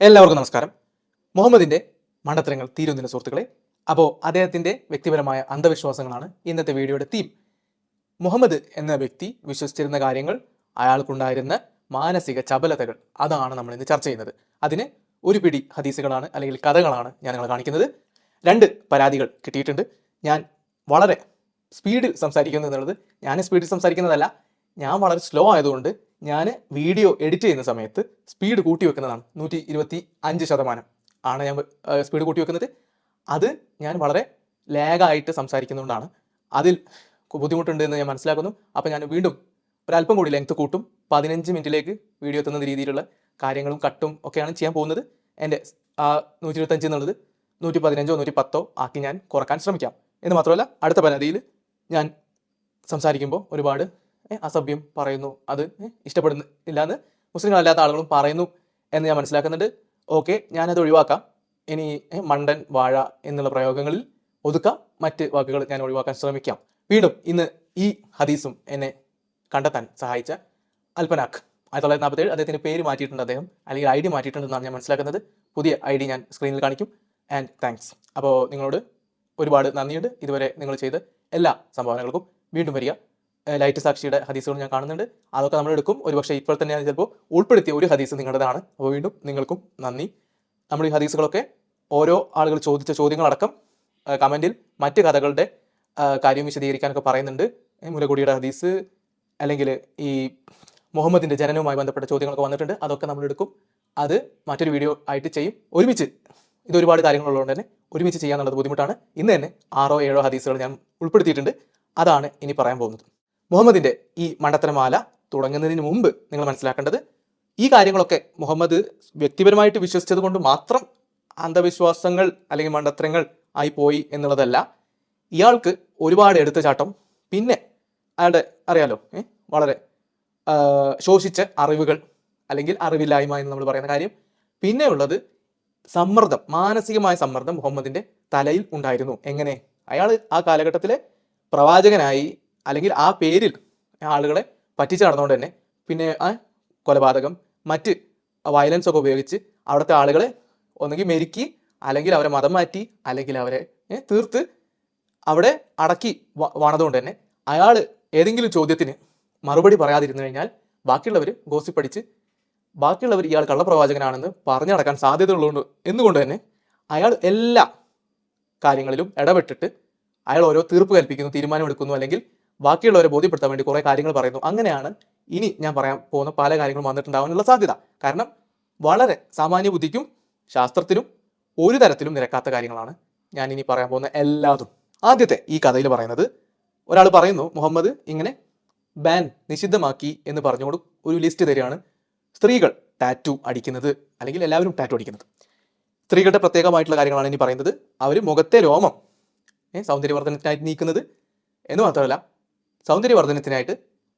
എല്ലാവർക്കും നമസ്കാരം. മുഹമ്മദിന്റെ മണ്ടത്തരങ്ങൾ തീരുന്നില്ല സുഹൃത്തുക്കളെ അപ്പോൾ അദ്ദേഹത്തിന്റെ വ്യക്തിപരമായ അന്ധവിശ്വാസങ്ങളാണ് ഇന്നത്തെ വീഡിയോയുടെ തീം മുഹമ്മദ് എന്ന വ്യക്തി വിശ്വസിച്ചിരുന്ന കാര്യങ്ങൾ അയാൾക്കുണ്ടായിരുന്ന മാനസിക ചപലതകൾ അതാണ് നമ്മൾ ഇന്ന് ചർച്ച ചെയ്യുന്നത്. അതിന് ഒരു പിടി ഹദീസുകളാണ് അല്ലെങ്കിൽ കഥകളാണ് ഞാൻ നിങ്ങൾ കാണിക്കുന്നത്. രണ്ട് പരാതികൾ കിട്ടിയിട്ടുണ്ട്. ഞാൻ വളരെ സ്പീഡിൽ സംസാരിക്കുന്നു എന്നുള്ളത് ഞാൻ സ്പീഡിൽ സംസാരിക്കുന്നതല്ല ഞാൻ വളരെ സ്ലോ ആയതുകൊണ്ട് ഞാൻ വീഡിയോ എഡിറ്റ് ചെയ്യുന്ന സമയത്ത് സ്പീഡ് കൂട്ടി വെക്കുന്നതാണ് നൂറ്റി ഇരുപത്തി അഞ്ച് ശതമാനം. ആണ് ഞാൻ സ്പീഡ് കൂട്ടി വെക്കുന്നത്. അത് ഞാൻ വളരെ ലാഗായിട്ട് സംസാരിക്കുന്നതുകൊണ്ടാണ്. അതിൽ ബുദ്ധിമുട്ടുണ്ട് എന്ന് ഞാൻ മനസ്സിലാക്കുന്നു. അപ്പോൾ ഞാൻ വീണ്ടും ഒരല്പം കൂടി ലെങ്ത് കൂട്ടും. പതിനഞ്ച് മിനിറ്റിലേക്ക് വീഡിയോ എത്തുന്ന രീതിയിലുള്ള കാര്യങ്ങളും കട്ടും ഒക്കെയാണ് ചെയ്യാൻ പോകുന്നത്. എന്റെ ആ നൂറ്റി ഇരുപത്തഞ്ച് എന്നുള്ളത് നൂറ്റി പതിനഞ്ചോ നൂറ്റി പത്തോ ആക്കി ഞാൻ കുറയ്ക്കാൻ ശ്രമിക്കാം. എന്ന് മാത്രമല്ല അടുത്ത പരാതിയിൽ ഞാൻ സംസാരിക്കുമ്പോൾ ഒരുപാട് അസഭ്യം പറയുന്നു. അത് ഇഷ്ടപ്പെടുന്നില്ല എന്ന് മുസ്ലിങ്ങളല്ലാത്ത ആളുകളും പറയുന്നു എന്ന് ഞാൻ മനസ്സിലാക്കുന്നുണ്ട്. ഓക്കെ ഞാനത് ഒഴിവാക്കാം. ഇനി മണ്ടൻ വാഴ എന്നുള്ള പ്രയോഗങ്ങളിൽ ഒതുക്കാം. മറ്റ് വാക്കുകൾ ഞാൻ ഒഴിവാക്കാൻ ശ്രമിക്കാം. വീണ്ടും ഇന്ന് ഈ ഹദീസും എന്നെ കണ്ടെത്താൻ സഹായിച്ച അൽപനാഖ് ആയിരത്തി തൊള്ളായിരത്തി നാൽപ്പത്തി ഏഴ് പേര് മാറ്റിയിട്ടുണ്ട് അദ്ദേഹം. അല്ലെങ്കിൽ ഐ ഡി മാറ്റിയിട്ടുണ്ടെന്നാണ് ഞാൻ മനസ്സിലാക്കുന്നത്. പുതിയ ഐ ഡി ഞാൻ സ്ക്രീനിൽ കാണിക്കും. ആൻഡ് താങ്ക്സ് അപ്പോൾ നിങ്ങളോട് ഒരുപാട് നന്ദിയുണ്ട്. ഇതുവരെ നിങ്ങൾ ചെയ്ത എല്ലാ സംഭാവനകൾക്കും വീണ്ടും വരിക. ലൈറ്റ് സാക്ഷിയുടെ ഹദീസുകൾ ഞാൻ കാണുന്നുണ്ട്. അതൊക്കെ നമ്മൾ എടുക്കും. ഒരുപക്ഷെ ഇപ്പോൾ തന്നെ ഞാൻ ചിലപ്പോൾ ഉൾപ്പെടുത്തിയ ഒരു ഹദീസ് നിങ്ങളുടേതാണ്. അപ്പോൾ വീണ്ടും നിങ്ങൾക്കും നന്ദി. നമ്മൾ ഈ ഹദീസുകളൊക്കെ ഓരോ ആളുകൾ ചോദിച്ച ചോദ്യങ്ങളടക്കം കമന്റിൽ മറ്റ് കഥകളുടെ കാര്യം വിശദീകരിക്കാനൊക്കെ പറയുന്നുണ്ട്. മുലകുടിയുടെ ഹദീസ് അല്ലെങ്കിൽ ഈ മുഹമ്മദിന്റെ ജനനവുമായി ബന്ധപ്പെട്ട ചോദ്യങ്ങളൊക്കെ വന്നിട്ടുണ്ട്. അതൊക്കെ നമ്മൾ എടുക്കും. അത് മറ്റൊരു വീഡിയോ ആയിട്ട് ചെയ്യും. ഒരുമിച്ച് ഇത് ഒരുപാട് കാര്യങ്ങളുള്ളതുകൊണ്ട് തന്നെ ഒരുമിച്ച് ചെയ്യാന്നുള്ളത് ബുദ്ധിമുട്ടാണ്. ഇന്ന് തന്നെ ആറോ ഏഴോ ഹദീസുകൾ ഞാൻ ഉൾപ്പെടുത്തിയിട്ടുണ്ട്. അതാണ് ഇനി പറയാൻ പോകുന്നത്. മുഹമ്മദിന്റെ ഈ മണ്ടത്തരമാല തുടങ്ങുന്നതിന് മുമ്പ് നിങ്ങൾ മനസ്സിലാക്കേണ്ടത് ഈ കാര്യങ്ങളൊക്കെ മുഹമ്മദ് വ്യക്തിപരമായിട്ട് വിശ്വസിച്ചത് കൊണ്ട് മാത്രം അന്ധവിശ്വാസങ്ങൾ അല്ലെങ്കിൽ മണ്ടത്തരങ്ങൾ ആയി പോയി എന്നുള്ളതല്ല. ഇയാൾക്ക് ഒരുപാട് എടുത്ത ചാട്ടം പിന്നെ അയാളുടെ അറിയാലോ വളരെ ശോഷിച്ച അറിവുകൾ അല്ലെങ്കിൽ അറിവില്ലായ്മ എന്ന് നമ്മൾ പറയുന്ന കാര്യം. പിന്നെയുള്ളത് സമ്മർദ്ദം മാനസികമായ സമ്മർദ്ദം മുഹമ്മദിന്റെ തലയിൽ ഉണ്ടായിരുന്നു. എങ്ങനെ? അയാൾ ആ കാലഘട്ടത്തിലെ പ്രവാചകനായി അല്ലെങ്കിൽ ആ പേരിൽ ആളുകളെ പറ്റിച്ച് നടന്നുകൊണ്ട് തന്നെ പിന്നെ ആ കൊലപാതകം മറ്റ് വയലൻസ് ഒക്കെ ഉപയോഗിച്ച് അവിടുത്തെ ആളുകളെ ഒന്നുകിൽ മെരുക്കി അല്ലെങ്കിൽ അവരെ മതം മാറ്റി അല്ലെങ്കിൽ അവരെ തീർത്ത് അവിടെ അടക്കി വാണതുകൊണ്ട് തന്നെ അയാൾ ഏതെങ്കിലും ചോദ്യത്തിന് മറുപടി പറയാതിരുന്നു കഴിഞ്ഞാൽ ബാക്കിയുള്ളവർ ഗോസിപ്പടിച്ച് ബാക്കിയുള്ളവർ ഇയാൾ കള്ളപ്രവാചകനാണെന്ന് പറഞ്ഞു നടക്കാൻ സാധ്യതയുള്ളതുകൊണ്ട് എന്നുകൊണ്ട് തന്നെ അയാൾ എല്ലാ കാര്യങ്ങളിലും ഇടപെട്ടിട്ട് അയാൾ ഓരോ തീർപ്പ് കൽപ്പിക്കുന്നു തീരുമാനമെടുക്കുന്നു അല്ലെങ്കിൽ ബാക്കിയുള്ളവരെ ബോധ്യപ്പെടുത്താൻ വേണ്ടി കുറേ കാര്യങ്ങൾ പറയുന്നു. അങ്ങനെയാണ് ഇനി ഞാൻ പറയാൻ പോകുന്ന പല കാര്യങ്ങളും വന്നിട്ടുണ്ടാവാനുള്ള സാധ്യത. കാരണം വളരെ സാമാന്യ ബുദ്ധിക്കും ശാസ്ത്രത്തിനും ഒരു തരത്തിലും നിരക്കാത്ത കാര്യങ്ങളാണ് ഞാൻ ഇനി പറയാൻ പോകുന്ന എല്ലാതും. ആദ്യത്തെ ഈ കഥയിൽ പറയുന്നത് ഒരാൾ പറയുന്നു മുഹമ്മദ് ഇങ്ങനെ ബാൻ നിഷിദ്ധമാക്കി എന്ന് പറഞ്ഞുകൊണ്ട് ഒരു ലിസ്റ്റ് തരികയാണ്. സ്ത്രീകൾ ടാറ്റു അടിക്കുന്നത് അല്ലെങ്കിൽ എല്ലാവരും ടാറ്റു അടിക്കുന്നത്. സ്ത്രീകളുടെ പ്രത്യേകമായിട്ടുള്ള കാര്യങ്ങളാണ് ഇനി പറയുന്നത്. അവർ മുഖത്തെ രോമം സൗന്ദര്യവർദ്ധനത്തിനായി നീക്കുന്നത് എന്ന് മാത്രമല്ല സൗന്ദര്യവർദ്ധനത്തിനായിട്ട്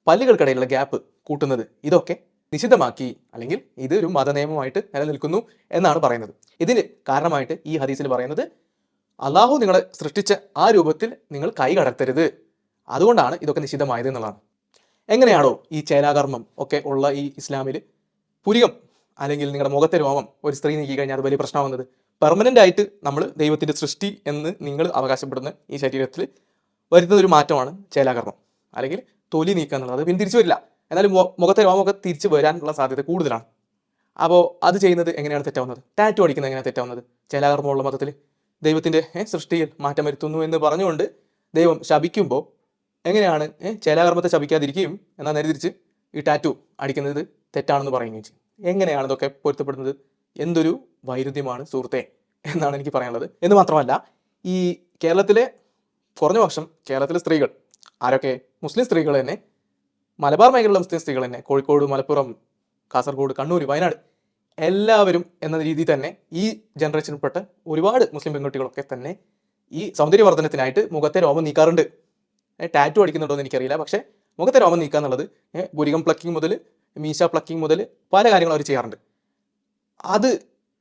പല്ലുകൾക്കിടയിലുള്ള ഗ്യാപ്പ് കൂട്ടുന്നത് ഇതൊക്കെ നിഷിദ്ധമാക്കി അല്ലെങ്കിൽ ഇത് ഒരു മതനിയമമായിട്ട് നിലനിൽക്കുന്നു എന്നാണ് പറയുന്നത്. ഇതിന് കാരണമായിട്ട് ഈ ഹദീസിൽ പറയുന്നത് അള്ളാഹു നിങ്ങളെ സൃഷ്ടിച്ച ആ രൂപത്തിൽ നിങ്ങൾ കൈ കടത്തരുത്. അതുകൊണ്ടാണ് ഇതൊക്കെ നിഷിദ്ധമായത് എന്നുള്ളതാണ്. എങ്ങനെയാണോ ഈ ചേലാകർമ്മം ഒക്കെ ഉള്ള ഈ ഇസ്ലാമിൽ പുരികം അല്ലെങ്കിൽ നിങ്ങളുടെ മുഖത്തെ രോമം ഒരു സ്ത്രീ നീക്കി കഴിഞ്ഞാൽ അത് വലിയ പ്രശ്നമാവുന്നത്. പെർമനന്റ് ആയിട്ട് നമ്മൾ ദൈവത്തിന്റെ സൃഷ്ടി എന്ന് നിങ്ങൾ അവകാശപ്പെടുന്ന ഈ ശരീരത്തിൽ വരുന്ന ഒരു മാറ്റമാണ് ചേലാകർമ്മം. അല്ലെങ്കിൽ തൊലി നീക്കുക എന്നുള്ളത്. പിന്നെ തിരിച്ചു വരില്ല. എന്നാലും മുഖത്തെ രോമമൊക്കെ തിരിച്ചു വരാനുള്ള സാധ്യത കൂടുതലാണ്. അപ്പോൾ അത് ചെയ്യുന്നത് എങ്ങനെയാണ് തെറ്റാവുന്നത്? ടാറ്റു അടിക്കുന്നത് എങ്ങനെയാണ് തെറ്റാവുന്നത്? ചേലാകർമ്മമുള്ള മതത്തിൽ ദൈവത്തിന്റെ സൃഷ്ടിയിൽ മാറ്റം വരുത്തുന്നു എന്ന് പറഞ്ഞുകൊണ്ട് ദൈവം ശപിക്കുമ്പോൾ എങ്ങനെയാണ് ചേലാകർമ്മത്തെ ശപിക്കാതിരിക്കുകയും എന്നാൽ നേരെ തിരിച്ച് ഈ ടാറ്റു അടിക്കുന്നത് തെറ്റാണെന്ന് പറയുകയും ചെയ്യും. എങ്ങനെയാണ് ഇതൊക്കെ പൊരുത്തപ്പെടുന്നത്? എന്തൊരു വൈരുദ്ധ്യമാണ് സുഹൃത്തെ എന്നാണ് എനിക്ക് പറയാനുള്ളത്. എന്ന് മാത്രമല്ല ഈ കേരളത്തിലെ കുറഞ്ഞ പക്ഷം കേരളത്തിലെ സ്ത്രീകൾ ആരൊക്കെ? മുസ്ലിം സ്ത്രീകൾ തന്നെ. മലബാർ മേഖലയിലെ മുസ്ലിം സ്ത്രീകൾ തന്നെ. കോഴിക്കോട് മലപ്പുറം കാസർഗോഡ് കണ്ണൂർ വയനാട് എല്ലാവരും എന്ന രീതിയിൽ തന്നെ ഈ ജനറേഷനിൽപ്പെട്ട ഒരുപാട് മുസ്ലിം പെൺകുട്ടികളൊക്കെ തന്നെ ഈ സൗന്ദര്യവർദ്ധനത്തിനായിട്ട് മുഖത്തെ രോമം നീക്കാറുണ്ട്. ടാറ്റു അടിക്കുന്നുണ്ടോ എന്ന് എനിക്കറിയില്ല. പക്ഷേ മുഖത്തെ രോമം നീക്കുക എന്നുള്ളത് ഭൂരികം പ്ലക്കിംഗ് മുതൽ മീശ പ്ലക്കിംഗ് മുതൽ പല കാര്യങ്ങളും അവർ ചെയ്യാറുണ്ട്. അത്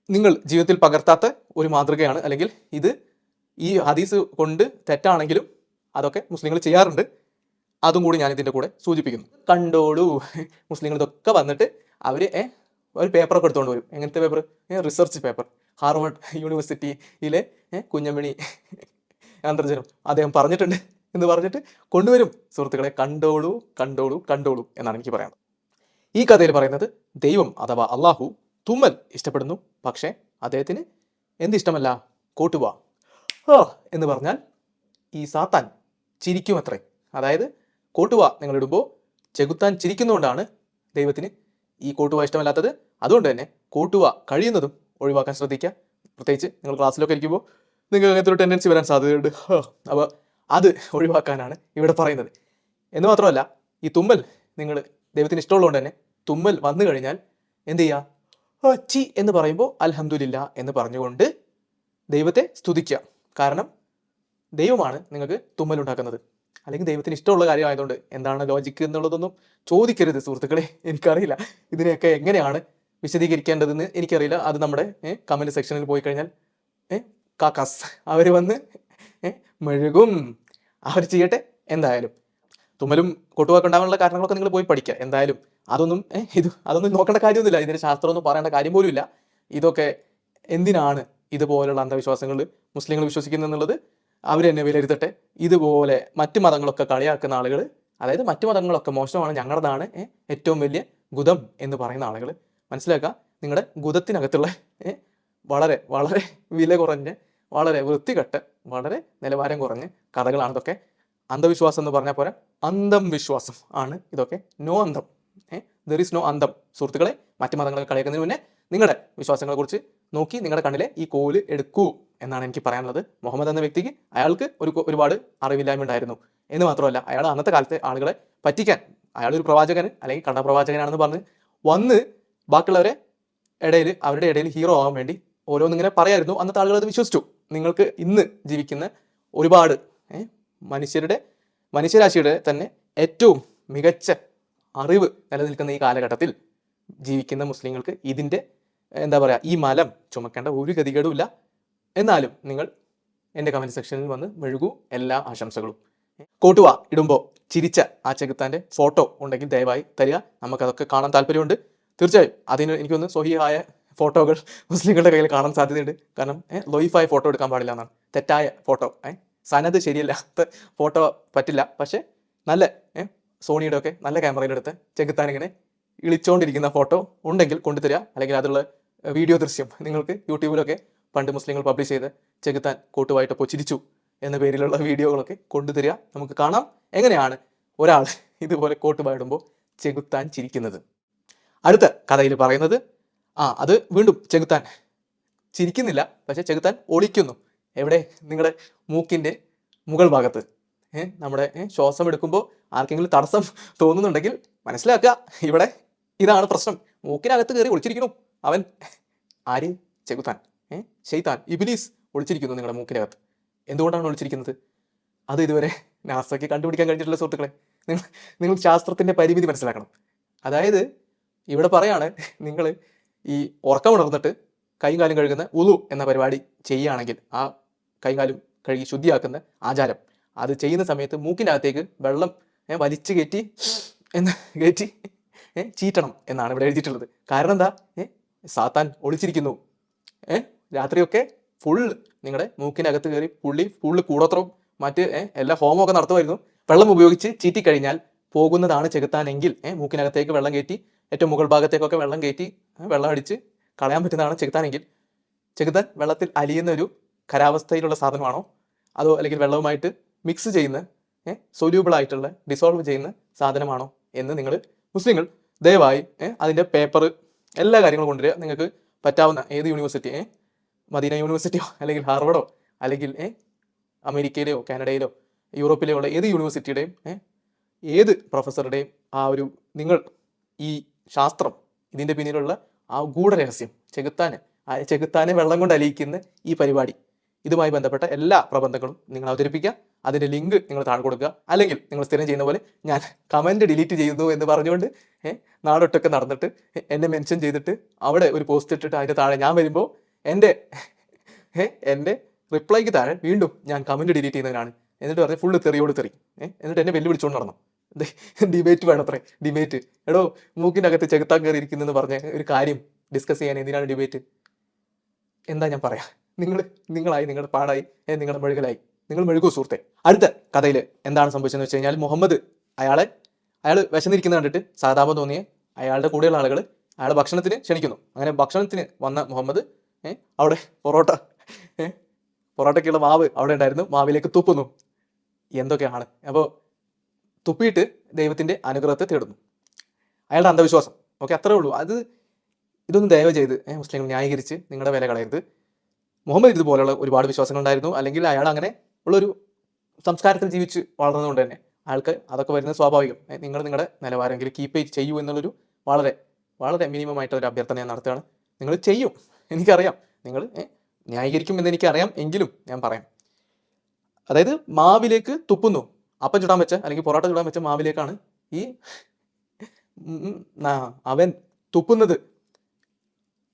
നിങ്ങൾ ജീവിതത്തിൽ പകർത്താത്ത ഒരു മാതൃകയാണ്. അല്ലെങ്കിൽ ഇത് ഈ ഹദീസ് കൊണ്ട് തെറ്റാണെങ്കിലും അതൊക്കെ മുസ്ലിങ്ങൾ ചെയ്യാറുണ്ട്. അതും കൂടി ഞാൻ ഇതിന്റെ കൂടെ സൂചിപ്പിക്കുന്നു. കണ്ടോളൂ. മുസ്ലിങ്ങൾ ഇതൊക്കെ വന്നിട്ട് അവർ ഒരു പേപ്പറൊക്കെ എടുത്തുകൊണ്ട് വരും. എങ്ങനത്തെ പേപ്പർ റിസർച്ച് പേപ്പർ ഹാർവാർഡ് യൂണിവേഴ്സിറ്റിയിലെ കുഞ്ഞമണി അന്തർജനം. അദ്ദേഹം പറഞ്ഞിട്ടുണ്ട് എന്ന് പറഞ്ഞിട്ട് കൊണ്ടുവരും. സുഹൃത്തുക്കളെ കണ്ടോളൂ കണ്ടോളൂ കണ്ടോളൂ എന്നാണ് എനിക്ക് പറയാനുള്ളത്. ഈ കഥയിൽ പറയുന്നത് ദൈവം അഥവാ അള്ളാഹു തുമ്മൽ ഇഷ്ടപ്പെടുന്നു. പക്ഷേ അദ്ദേഹത്തിന് എന്തിഷ്ടമല്ല കോട്ടുവ. എന്ന് പറഞ്ഞാൽ ഈ സാത്താൻ ചിരിക്കുമത്രേ. അതായത് കോട്ടുവ നിങ്ങളിടുമ്പോൾ ചെകുത്താൻ ചിരിക്കുന്നതുകൊണ്ടാണ് ദൈവത്തിന് ഈ കോട്ടുവ ഇഷ്ടമല്ലാത്തത്. അതുകൊണ്ട് തന്നെ കോട്ടുവ കഴിയുന്നതും ഒഴിവാക്കാൻ ശ്രദ്ധിക്കുക പ്രത്യേകിച്ച് നിങ്ങൾ ക്ലാസ്സിലൊക്കെ ഇരിക്കുമ്പോൾ നിങ്ങൾക്ക് അങ്ങനത്തെ ഒരു ടെൻഡൻസി വരാൻ സാധ്യതയുണ്ട്. അപ്പോൾ അത് ഒഴിവാക്കാനാണ് ഇവിടെ പറയുന്നത്. എന്ന് മാത്രമല്ല ഈ തുമ്മൽ നിങ്ങൾ ദൈവത്തിന് ഇഷ്ടമുള്ളതുകൊണ്ട് തന്നെ തുമ്മൽ വന്നു കഴിഞ്ഞാൽ എന്ത് ചെയ്യുക ചി എന്ന് പറയുമ്പോൾ അൽഹംദുലില്ല എന്ന് പറഞ്ഞുകൊണ്ട് ദൈവത്തെ സ്തുതിക്കുക കാരണം ദൈവമാണ് നിങ്ങൾക്ക് തുമ്മലുണ്ടാക്കുന്നത്. അല്ലെങ്കിൽ ദൈവത്തിന് ഇഷ്ടമുള്ള കാര്യമായതുകൊണ്ട് എന്താണ് ലോജിക്ക് എന്നുള്ളതൊന്നും ചോദിക്കരുത് സുഹൃത്തുക്കളെ. എനിക്കറിയില്ല. ഇതിനെയൊക്കെ എങ്ങനെയാണ് വിശദീകരിക്കേണ്ടതെന്ന് എനിക്കറിയില്ല. അത് നമ്മുടെ കമന്റ് സെക്ഷനിൽ പോയി കഴിഞ്ഞാൽ കാക്കാസ് അവർ വന്ന് മെഴുകും. അവർ ചെയ്യട്ടെ എന്തായാലും. തുമ്മലും കൊട്ടുവാക്ക് ഉണ്ടാകാനുള്ള കാരണങ്ങളൊക്കെ നിങ്ങൾ പോയി പഠിക്കുക. എന്തായാലും അതൊന്നും ഇത് അതൊന്നും നോക്കേണ്ട കാര്യമൊന്നുമില്ല. ഇതിന് ശാസ്ത്രമൊന്നും പറയേണ്ട കാര്യം പോലും ഇല്ല ഇതൊക്കെ എന്തിനാണ് ഇതുപോലുള്ള അന്ധവിശ്വാസങ്ങൾ മുസ്ലിങ്ങൾ വിശ്വസിക്കുന്നത് എന്നുള്ളത് അവർ തന്നെ വിലയിരുത്തട്ടെ. ഇതുപോലെ മറ്റു മതങ്ങളൊക്കെ കളിയാക്കുന്ന ആളുകൾ അതായത് മറ്റു മതങ്ങളൊക്കെ മോശമാണ് ഞങ്ങളുടേതാണ് ഏറ്റവും വലിയ ഗുദം എന്ന് പറയുന്ന ആളുകൾ മനസ്സിലാക്കുക നിങ്ങളുടെ ഗുദത്തിനകത്തുള്ള വളരെ വളരെ വില കുറഞ്ഞ് വളരെ വൃത്തികെട്ട് വളരെ നിലവാരം കുറഞ്ഞ് കഥകളാണ് ഇതൊക്കെ. അന്ധവിശ്വാസം എന്ന് പറഞ്ഞാൽ പോരാ അന്ധം വിശ്വാസം ആണ് ഇതൊക്കെ. No uh there is no അന്ധം സുഹൃത്തുക്കളെ മറ്റു മതങ്ങളെ കളിയാക്കുന്നതിന് മുന്നേ നിങ്ങളുടെ വിശ്വാസങ്ങളെ കുറിച്ച് നോക്കി നിങ്ങളുടെ കണ്ണിലെ ഈ കോൽ എടുക്കൂ എന്നാണ് എനിക്ക് പറയാനുള്ളത്. മുഹമ്മദ് എന്ന വ്യക്തിക്ക് അയാൾക്ക് ഒരു ഒരുപാട് അറിവില്ലായ്മ ഉണ്ടായിരുന്നു. എന്ന് മാത്രമല്ല അയാൾ അന്നത്തെ കാലത്തെ ആളുകളെ പറ്റിക്കാൻ അയാൾ ഒരു പ്രവാചകൻ അല്ലെങ്കിൽ കണ്ട പ്രവാചകനാണെന്ന് പറഞ്ഞ് വന്ന് ബാക്കിയുള്ളവരെ ഇടയിൽ അവരുടെ ഇടയിൽ ഹീറോ ആവാൻ വേണ്ടി ഓരോന്നിങ്ങനെ പറയായിരുന്നു. അന്നത്തെ ആളുകൾ അത് വിശ്വസിച്ചു. നിങ്ങൾക്ക് ഇന്ന് ജീവിക്കുന്ന ഒരുപാട് മനുഷ്യരുടെ മനുഷ്യരാശിയുടെ തന്നെ ഏറ്റവും മികച്ച അറിവ് നിലനിൽക്കുന്ന ഈ കാലഘട്ടത്തിൽ ജീവിക്കുന്ന മുസ്ലിങ്ങൾക്ക് ഇതിന്റെ എന്താ പറയുക ഈ മലം ചുമക്കേണ്ട ഒരു ഗതികേടുമില്ല എന്നാലും നിങ്ങൾ എന്റെ കമന്റ് സെക്ഷനിൽ വന്ന് മെഴുകൂ എല്ലാ ആശംസകളും. കോട്ടുവ ഇടുമ്പോൾ ചിരിച്ച ആ ചെകുത്താന്റെ ഫോട്ടോ ഉണ്ടെങ്കിൽ ദയവായി തരിക. നമുക്കതൊക്കെ കാണാൻ താല്പര്യമുണ്ട്. തീർച്ചയായും അതിന് എനിക്കൊന്ന് സ്വഹിയായ ഫോട്ടോകൾ മുസ്ലിങ്ങളുടെ കയ്യിൽ കാണാൻ സാധ്യതയുണ്ട്. കാരണം ലൊയ്ഫായ ഫോട്ടോ എടുക്കാൻ പാടില്ല എന്നാണ്. തെറ്റായ ഫോട്ടോ ഏഹ് സനത് ശരിയല്ലാത്ത ഫോട്ടോ പറ്റില്ല. പക്ഷേ നല്ല ഏഹ് സോണിയുടെ ഒക്കെ നല്ല ക്യാമറയിലെടുത്ത് ചെകുത്താൻ ഇങ്ങനെ ഇളിച്ചുകൊണ്ടിരിക്കുന്ന ഫോട്ടോ ഉണ്ടെങ്കിൽ കൊണ്ടുതരിക. അല്ലെങ്കിൽ അതുള്ള വീഡിയോ ദൃശ്യം നിങ്ങൾക്ക് യൂട്യൂബിലൊക്കെ പണ്ട് മുസ്ലിങ്ങൾ പബ്ലിഷ് ചെയ്ത് ചെകുത്താൻ കോട്ടുമായിട്ടപ്പോൾ ചിരിച്ചു എന്ന പേരിലുള്ള വീഡിയോകളൊക്കെ കൊണ്ടുതരിക നമുക്ക് കാണാം. എങ്ങനെയാണ് ഒരാൾ ഇതുപോലെ കോട്ട് പാടുമ്പോൾ ചെകുത്താൻ ചിരിക്കുന്നത്? അടുത്ത കഥയിൽ പറയുന്നത് ആ അത് വീണ്ടും ചെകുത്താൻ ചിരിക്കുന്നില്ല പക്ഷെ ചെകുത്താൻ ഒളിക്കുന്നു. എവിടെ? നിങ്ങളുടെ മൂക്കിന്റെ മുകൾ ഭാഗത്ത്. നമ്മുടെ ശ്വാസം എടുക്കുമ്പോൾ ആർക്കെങ്കിലും തടസ്സം തോന്നുന്നുണ്ടെങ്കിൽ മനസ്സിലാക്കുക. ഇവിടെ ഇതാണ് പ്രശ്നം. മൂക്കിനകത്ത് കയറി ഒളിച്ചിരിക്കുന്നു. അവൻ ആര് ചെകുത്താൻ ഏ ഷെയ്ത്താൻ ഇബിലീസ് ഒളിച്ചിരിക്കുന്നു നിങ്ങളുടെ മൂക്കിനകത്ത്. എന്തുകൊണ്ടാണ് ഒളിച്ചിരിക്കുന്നത്? അത് ഇതുവരെ നാസയ്ക്ക് കണ്ടുപിടിക്കാൻ കഴിഞ്ഞിട്ടുള്ള സുഹൃത്തുക്കളെ. നിങ്ങൾ നിങ്ങൾ ശാസ്ത്രത്തിന്റെ പരിമിതി മനസ്സിലാക്കണം. അതായത് ഇവിടെ പറയാണ് നിങ്ങൾ ഈ ഉറക്കമുണർന്നിട്ട് കൈയും കാലും കഴുകുന്ന ഉളു എന്ന പരിപാടി ചെയ്യുകയാണെങ്കിൽ ആ കൈയും കാലും കഴുകി ശുദ്ധിയാക്കുന്ന ആചാരം അത് ചെയ്യുന്ന സമയത്ത് മൂക്കിന്റെ അകത്തേക്ക് വെള്ളം വലിച്ചു കയറ്റി എന്ന് കയറ്റി ചീറ്റണം എന്നാണ് ഇവിടെ എഴുതിയിട്ടുള്ളത്. കാരണം എന്താ? സാത്താൻ ഒളിച്ചിരിക്കുന്നു. ഏ? രാത്രിയൊക്കെ ഫുൾ നിങ്ങളുടെ മൂക്കിനകത്ത് കയറി പുള്ളി ഫുള്ള് കൂടോത്രവും മറ്റ് എല്ലാ ഹോമൊക്കെ നടത്തുമായിരുന്നു. വെള്ളം ഉപയോഗിച്ച് ചീറ്റിക്കഴിഞ്ഞാൽ പോകുന്നതാണ് ചെകുത്താനെങ്കിൽ ഏഹ് മൂക്കിനകത്തേക്ക് വെള്ളം കയറ്റി ഏറ്റവും മുകൾ ഭാഗത്തേക്കൊക്കെ വെള്ളം കയറ്റി വെള്ളം അടിച്ച് കളയാൻ പറ്റുന്നതാണ് ചെകുത്താനെങ്കിൽ. ചെകുത്താൻ വെള്ളത്തിൽ അലിയുന്ന ഒരു ഖരാവസ്ഥയിലുള്ള സാധനമാണോ? അതോ അല്ലെങ്കിൽ വെള്ളവുമായിട്ട് മിക്സ് ചെയ്യുന്ന സൊല്യൂബിൾ ആയിട്ടുള്ള ഡിസോൾവ് ചെയ്യുന്ന സാധനമാണോ എന്ന് നിങ്ങൾ മുസ്ലിങ്ങൾ ദയവായി അതിന്റെ പേപ്പർ എല്ലാ കാര്യങ്ങളും കൊണ്ടുവരിക. നിങ്ങൾക്ക് പറ്റാവുന്ന ഏത് യൂണിവേഴ്സിറ്റി മദീന യൂണിവേഴ്സിറ്റിയോ അല്ലെങ്കിൽ ഹാർവർഡോ അല്ലെങ്കിൽ അമേരിക്കയിലെയോ കാനഡയിലോ യൂറോപ്പിലെയോ ഉള്ള ഏത് യൂണിവേഴ്സിറ്റിയുടെയും ഏത് പ്രൊഫസറുടെയും ആ ഒരു നിങ്ങൾ ഈ ശാസ്ത്രം ഇതിന്റെ പിന്നിലുള്ള ആ ഗൂഢരഹസ്യം ചെകുത്താന് ചെകുത്താനെ വെള്ളം കൊണ്ട് അലിയിക്കുന്ന ഈ പരിപാടി ഇതുമായി ബന്ധപ്പെട്ട എല്ലാ പ്രബന്ധങ്ങളും നിങ്ങൾ അവതരിപ്പിക്കുക. അതിന്റെ ലിങ്ക് നിങ്ങൾ താഴെ കൊടുക്കുക. അല്ലെങ്കിൽ നിങ്ങൾ സ്ഥിരം ചെയ്യുന്ന പോലെ ഞാൻ കമന്റ് ഡിലീറ്റ് ചെയ്യുന്നു എന്ന് പറഞ്ഞുകൊണ്ട് നാടൊട്ടൊക്കെ നടന്നിട്ട് എന്നെ മെൻഷൻ ചെയ്തിട്ട് അവിടെ ഒരു പോസ്റ്റ് ഇട്ടിട്ട് അതിന്റെ താഴെ ഞാൻ വരുമ്പോൾ എന്റെ എന്റെ റിപ്ലൈക്ക് താഴെ വീണ്ടും ഞാൻ കമന്റ് ഡിലീറ്റ് ചെയ്യുന്നവരാണ് എന്നിട്ട് പറഞ്ഞ് ഫുള്ള് തെറിയോട് തെറി എന്നിട്ട് എന്നെ വെല്ലുവിളിച്ചുകൊണ്ട് നടന്നു. ഡിബേറ്റ് വേണം അത്രേ ഡിബേറ്റ് എടോ മൂക്കിന്റെ അകത്ത് ചെകുത്താൻ കയറിയിരിക്കുന്നെന്ന് പറഞ്ഞ ഒരു കാര്യം ഡിസ്കസ് ചെയ്യാൻ എന്തിനാണ് ഡിബേറ്റ് എന്താ ഞാൻ പറയാം? നിങ്ങൾ നിങ്ങളായി നിങ്ങളുടെ പാടായി നിങ്ങളുടെ മെഴുകലായി. നിങ്ങൾ മെഴുകൂ സുഹൃത്തെ. അടുത്ത കഥയിൽ എന്താണ് സംഭവിച്ചതെന്ന് വെച്ച് കഴിഞ്ഞാൽ മുഹമ്മദ് അയാളെ അയാൾ വിശന്നിരിക്കുന്നത് കണ്ടിട്ട് സഹതാപം തോന്നിയ അയാളുടെ കൂടെയുള്ള ആളുകൾ അയാളെ ഭക്ഷണത്തിന് ക്ഷണിക്കുന്നു. അങ്ങനെ ഭക്ഷണത്തിന് വന്ന മുഹമ്മദ് അവിടെ പൊറോട്ട പൊറോട്ടയ്ക്കുള്ള മാവ് അവിടെ ഉണ്ടായിരുന്നു. മാവിലേക്ക് തുപ്പുന്നു. എന്തൊക്കെയാണ് അപ്പോൾ തുപ്പിയിട്ട് ദൈവത്തിന്റെ അനുഗ്രഹത്തെ തേടുന്നു. അയാളുടെ അന്ധവിശ്വാസം. ഓക്കെ അത്രേ ഉള്ളൂ. അത് ഇതൊന്നും ദയവ് ചെയ്ത് മുസ്ലിങ്ങൾ ന്യായീകരിച്ച് നിങ്ങളുടെ വില കളയരുത്. മുഹമ്മദ് ഇതുപോലെയുള്ള ഒരുപാട് വിശ്വാസങ്ങൾ ഉണ്ടായിരുന്നു അല്ലെങ്കിൽ അയാൾ അങ്ങനെ ഉള്ളൊരു സംസ്കാരത്തിൽ ജീവിച്ച് വളർന്നതുകൊണ്ട് തന്നെ ആൾക്ക് അതൊക്കെ വരുന്നത് സ്വാഭാവികം. നിങ്ങൾ നിങ്ങളുടെ നിലവാരമെങ്കിലും കീപ്പ് ചെയ്യൂ എന്നുള്ളൊരു വളരെ വളരെ മിനിമം ആയിട്ടൊരു അഭ്യർത്ഥന ഞാൻ നടത്തുകയാണ്. നിങ്ങൾ ചെയ്യും എനിക്കറിയാം. നിങ്ങൾ ന്യായീകരിക്കും എന്ന് എനിക്കറിയാം എങ്കിലും ഞാൻ പറയാം. അതായത് മാവിലേക്ക് തുപ്പുന്നു. അപ്പം ചുടാൻ വെച്ച അല്ലെങ്കിൽ പൊറോട്ട ചുടാൻ വെച്ച മാവിലേക്കാണ് ഈ അവൻ തുപ്പുന്നത്.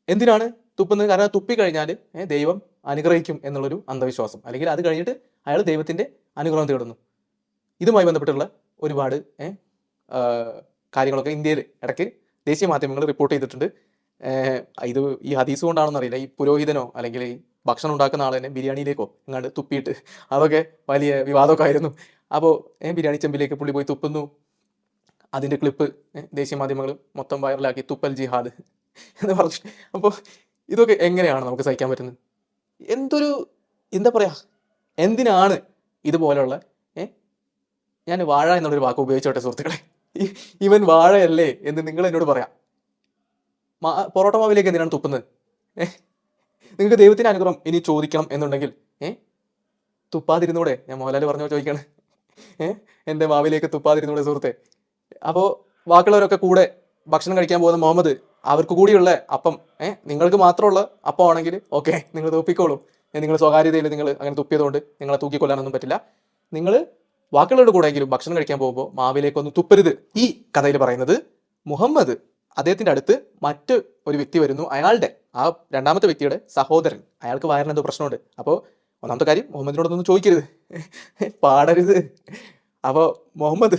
എന്തിനാണ് തുപ്പുന്നത്? കാരണം തുപ്പി കഴിഞ്ഞാൽ ദൈവം അനുഗ്രഹിക്കും എന്നുള്ളൊരു അന്ധവിശ്വാസം. അല്ലെങ്കിൽ അത് കഴിഞ്ഞിട്ട് അയാൾ ദൈവത്തിന്റെ അനുഗ്രഹം തേടുന്നു. ഇതുമായി ബന്ധപ്പെട്ടുള്ള ഒരുപാട് കാര്യങ്ങളൊക്കെ ഇന്ത്യയിൽ ഇടയ്ക്ക് ദേശീയ മാധ്യമങ്ങൾ റിപ്പോർട്ട് ചെയ്തിട്ടുണ്ട്. ഇത് ഈ ഹദീസ് കൊണ്ടാണെന്ന് അറിയില്ല. ഈ പുരോഹിതനോ അല്ലെങ്കിൽ ഈ ഭക്ഷണം ഉണ്ടാക്കുന്ന ആൾ തന്നെ ബിരിയാണിയിലേക്കോ എങ്ങാണ്ട് തുപ്പിയിട്ട് അതൊക്കെ വലിയ വിവാദമൊക്കെ ആയിരുന്നു. അപ്പോൾ ബിരിയാണി ചെമ്പിലേക്ക് പുള്ളി പോയി തുപ്പുന്നു. അതിന്റെ ക്ലിപ്പ് ദേശീയ മാധ്യമങ്ങൾ മൊത്തം വൈറലാക്കി തുപ്പൽ ജിഹാദ് എന്ന് പറഞ്ഞു അപ്പോൾ ഇതൊക്കെ എങ്ങനെയാണ് നമുക്ക് സഹിക്കാൻ പറ്റുന്നത്? എന്തൊരു എന്താ പറയാ എന്തിനാണ് ഇതുപോലെയുള്ള ഏ? ഞാൻ വാഴ എന്നുള്ളൊരു വാക്ക് ഉപയോഗിച്ചോട്ടെ സുഹൃത്തുക്കളെ. ഇവൻ വാഴയല്ലേ എന്ന് നിങ്ങൾ എന്നോട് പറയാം. മാ പൊറോട്ട മാവിലേക്ക് എന്തിനാണ് തുപ്പുന്നത്? ഏ? നിങ്ങൾക്ക് ദൈവത്തിന്റെ അനുഗ്രഹം ഇനി ചോദിക്കണം എന്നുണ്ടെങ്കിൽ ഏ? തുപ്പാതിരുന്നൂടെ ഞാൻ മോഹൻലാൽ പറഞ്ഞോ ചോദിക്കാണ്. ഏ? എന്റെ മാവിലേക്ക് തുപ്പാതിരുന്നൂടെ സുഹൃത്തെ. അപ്പോൾ ബാക്കിയുള്ളവരൊക്കെ കൂടെ ഭക്ഷണം കഴിക്കാൻ പോകുന്ന മുഹമ്മദ് അവർക്ക് കൂടിയുള്ള അപ്പം ഏഹ് നിങ്ങൾക്ക് മാത്രമുള്ള അപ്പം ആണെങ്കിൽ ഓക്കെ നിങ്ങൾ തുപ്പിക്കോളൂ. നിങ്ങൾ സ്വകാര്യതയിൽ നിങ്ങൾ അങ്ങനെ തുപ്പിയതുകൊണ്ട് നിങ്ങളെ തൂക്കിക്കൊല്ലാനൊന്നും പറ്റില്ല. നിങ്ങൾ ബാക്കിയുള്ളവരുടെ കൂടെയെങ്കിലും ഭക്ഷണം കഴിക്കാൻ പോകുമ്പോൾ മാവിലേക്കൊന്നും തുപ്പരുത്. ഈ കഥയിൽ പറയുന്നത് മുഹമ്മദ് അദ്ദേഹത്തിന്റെ അടുത്ത് മറ്റ് ഒരു വ്യക്തി വരുന്നു അയാളുടെ ആ രണ്ടാമത്തെ വ്യക്തിയുടെ സഹോദരൻ. അയാൾക്ക് വയറിന് എന്തോ പ്രശ്നമുണ്ട്. അപ്പോൾ ഒന്നാമത്തെ കാര്യം മുഹമ്മദിനോടൊന്നും ചോദിക്കരുത്. പാടരുത്. അപ്പോൾ മുഹമ്മദ്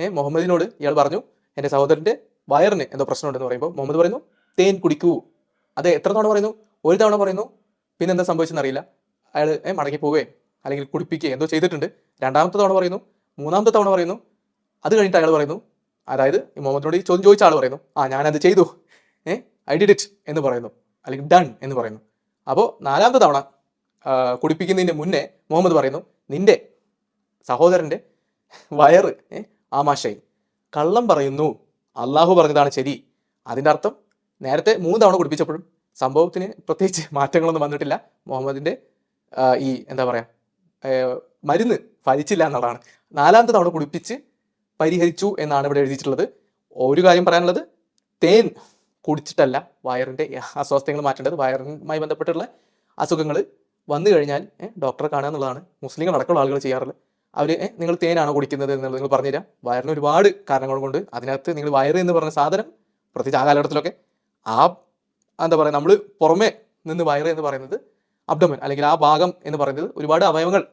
ഏ മുഹമ്മദിനോട് ഇയാൾ പറഞ്ഞു എന്റെ സഹോദരന്റെ വയറിന് എന്തോ പ്രശ്നമുണ്ടെന്ന് പറയുമ്പോൾ മുഹമ്മദ് പറയുന്നു തേൻ കുടിക്കൂ. അതെ എത്ര തവണ പറയുന്നു? ഒരു തവണ പറയുന്നു പിന്നെ എന്താ സംഭവിച്ചെന്ന് അറിയില്ല അയാൾ ഏ മടങ്ങി പോവുകയും അല്ലെങ്കിൽ കുടിപ്പിക്കുകയോ എന്തോ ചെയ്തിട്ടുണ്ട്. രണ്ടാമത്തെ തവണ പറയുന്നു മൂന്നാമത്തെ തവണ പറയുന്നു. അത് കഴിഞ്ഞിട്ട് അയാൾ പറയുന്നു അതായത് ഈ മുഹമ്മദിനോട് ഈ ചോദ്യം ചോദിച്ച ആൾ പറയുന്നു ആ ഞാനത് ചെയ്തു. ഏ ഐ ഡിഡ് ഇറ്റ് എന്ന് പറയുന്നു. അല്ലെങ്കിൽ ഡൺ എന്ന് പറയുന്നു. അപ്പോൾ നാലാമത്തെ തവണ കുടിപ്പിക്കുന്നതിന് മുന്നേ മുഹമ്മദ് പറയുന്നു നിന്റെ സഹോദരന്റെ വയറ് ഏ ആമാശയം കള്ളം പറയുന്നു. അള്ളാഹു പറഞ്ഞതാണ് ശരി. അതിന്റെ അർത്ഥം നേരത്തെ മൂന്ന് തവണ കുടിപ്പിച്ചപ്പോഴും സംഭവത്തിന് പ്രത്യേകിച്ച് മാറ്റങ്ങളൊന്നും വന്നിട്ടില്ല. മുഹമ്മദിന്റെ ഈ എന്താ പറയുക മരുന്ന് ഫലിച്ചില്ല എന്നുള്ളതാണ്. നാലാമത്തെ തവണ കുടിപ്പിച്ച് പരിഹരിച്ചു എന്നാണ് ഇവിടെ എഴുതിയിട്ടുള്ളത്. ഒരു കാര്യം പറയാനുള്ളത് തേൻ കുടിച്ചിട്ടല്ല വയറിന്റെ അസ്വസ്ഥതകൾ മാറ്റേണ്ടത്. വയറുമായി ബന്ധപ്പെട്ടുള്ള അസുഖങ്ങൾ വന്നു കഴിഞ്ഞാൽ ഡോക്ടറെ കാണുക എന്നുള്ളതാണ്. മുസ്ലിങ്ങൾ അടക്കമുള്ള ആളുകൾ ചെയ്യാറുള്ളത്. അവർ നിങ്ങൾ തേനാണോ കുടിക്കുന്നത് എന്നുള്ളത് നിങ്ങൾ പറഞ്ഞുതരാം. വയറിന് ഒരുപാട് കാരണങ്ങൾ കൊണ്ട് അതിനകത്ത് നിങ്ങൾ വയറ് എന്ന് പറഞ്ഞ സാധനം പ്രത്യേകിച്ച് ആ കാലഘട്ടത്തിലൊക്കെ ആ എന്താ പറയുക നമ്മൾ പുറമേ നിന്ന് വയറ് എന്ന് പറയുന്നത് അബ്ഡമൻ അല്ലെങ്കിൽ ആ ഭാഗം എന്ന് പറയുന്നത് ഒരുപാട് അവയവങ്ങൾ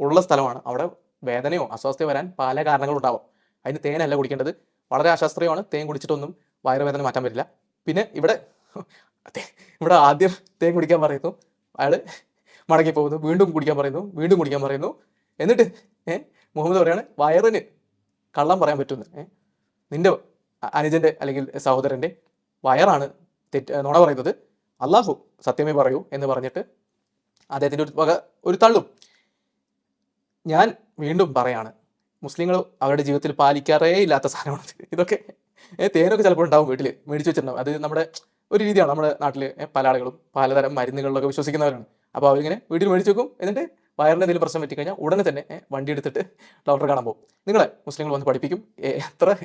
ഉള്ള സ്ഥലമാണ്. അവിടെ വേദനയോ അസ്വസ്ഥയോ വരാൻ പല കാരണങ്ങളുണ്ടാവും അതിന് തേനല്ല കുടിക്കേണ്ടത്. വളരെ അശാസ്ത്രീയമാണ്. തേൻ കുടിച്ചിട്ടൊന്നും വയറുവേദന മാറ്റാൻ പറ്റില്ല. പിന്നെ ഇവിടെ ഇവിടെ ആദ്യം തേൻ കുടിക്കാൻ പറയുന്നു. അയാൾ മടങ്ങി പോകുന്നു. വീണ്ടും കുടിക്കാൻ പറയുന്നു. വീണ്ടും കുടിക്കാൻ പറയുന്നു. എന്നിട്ട് മുഹമ്മദ് പറയാണ് വയറിന് കള്ളം പറയാൻ പറ്റുന്നു ഏഹ് നിന്റെ അനുജന്റെ അല്ലെങ്കിൽ സഹോദരന്റെ വയറാണ് തെറ്റ് നുണ പറയുന്നത്? അള്ളാഹു സത്യമേ പറയൂ എന്ന് പറഞ്ഞിട്ട് അദ്ദേഹത്തിന്റെ ഒരു വക ഒരു തള്ളും. ഞാൻ വീണ്ടും പറയാണ് മുസ്ലിങ്ങൾ അവരുടെ ജീവിതത്തിൽ പാലിക്കാറേ ഇല്ലാത്ത സാധനമാണ് ഇതൊക്കെ തേനൊക്കെ ചിലപ്പോൾ ഉണ്ടാവും വീട്ടിൽ മേടിച്ചു വെച്ചിട്ടുണ്ടാവും. അത് നമ്മുടെ ഒരു രീതിയാണ് നമ്മുടെ നാട്ടിൽ പല ആളുകളും പലതരം മരുന്നുകളിലൊക്കെ വിശ്വസിക്കുന്നവരാണ്. അപ്പോൾ അവരിങ്ങനെ വീട്ടിൽ മേടിച്ചു വെക്കും എന്നിട്ട് വയറിന് എന്തെങ്കിലും പ്രശ്നം പറ്റിക്കഴിഞ്ഞാൽ ഉടനെ തന്നെ വണ്ടി എടുത്തിട്ട് ഡോക്ടറെ കാണാൻ പോകും. നിങ്ങളെ മുസ്ലിങ്ങൾ വന്ന് പഠിപ്പിക്കും. എത്ര